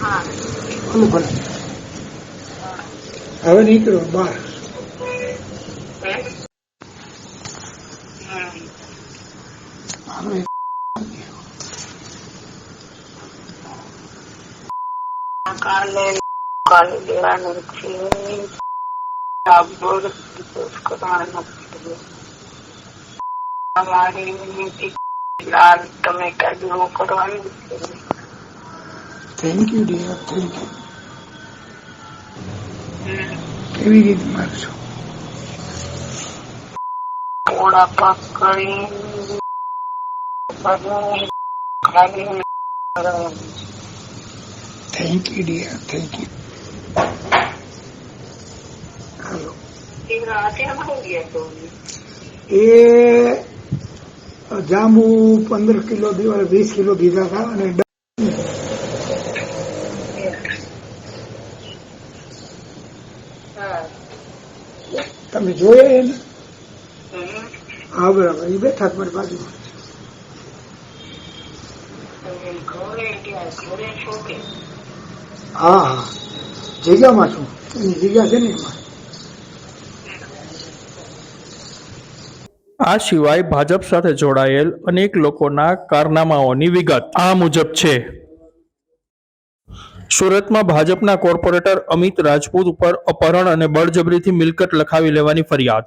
હા ભલે હવે નીકળો બહાર હે? કાલે કાલે લેવાનું છે અમારી લાલ તમે કાઢવો કરવાનું છે thank you dear thank you. કેવી રીતે મારશો પાક કરી. Thank you dear thank you હાલો એ જાંબુ પંદર કિલો દીવા વીસ કિલો દીધા હતા અને ડ- હા તમે જોયા એને હા બરાબર. એ બેઠા તમારી બાજુમાં હા હા. જગ્યામાં છું. એની જગ્યા છે ને એમાં આ સિવાય ભાજપ સાથે જોડાયેલ અનેક લોકોના કારનામાઓની વિગત આ મુજબ છે. સુરતમાં ભાજપના કોર્પોરેટર અમિત રાજપૂત ઉપર અપહરણ અને બળજબરીથી મિલકત લખાવી લેવાની ફરિયાદ.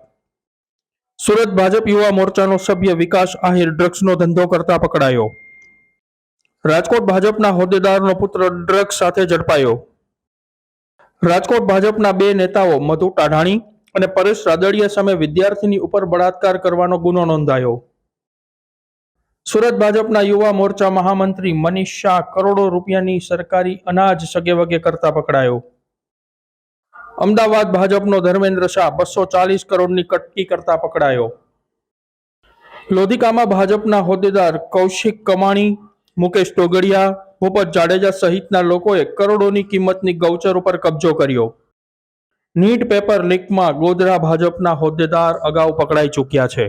સુરત ભાજપ યુવા મોરચાનો સભ્ય વિકાસ આહિર ડ્રગ્સનો ધંધો કરતા પકડાયો. રાજકોટ ભાજપના હોદ્દેદારનો પુત્ર ડ્રગ્સ સાથે ઝડપાયો. રાજકોટ ભાજપના બે નેતાઓ મધુ ટાઢાણી અને પરેશ રાદડિયા સામે વિદ્યાર્થીની ઉપર બળાત્કાર કરવાનો ગુનો નોંધાયો. સુરત ભાજપના યુવા મોરચા મહામંત્રી મનીષ શાહ કરોડો રૂપિયાની સરકારી અનાજ સગેવગે કરતા પકડાયો. અમદાવાદ ભાજપનો ધર્મેન્દ્ર શાહ બસો ચાલીસ કરોડની કટકી કરતા પકડાયો. લોધિકામાં ભાજપના હોદ્દેદાર કૌશિક કમાણી, મુકેશ ટોગડિયા, ભૂપત જાડેજા સહિતના લોકોએ કરોડોની કિંમતની ગૌચર ઉપર કબજો કર્યો. નીટ પેપર લીકમાં ગોધરા ભાજપના હોદ્દેદાર અગાઉ પકડાઈ ચૂક્યા છે.